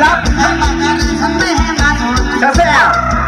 เรับจะแซ่บ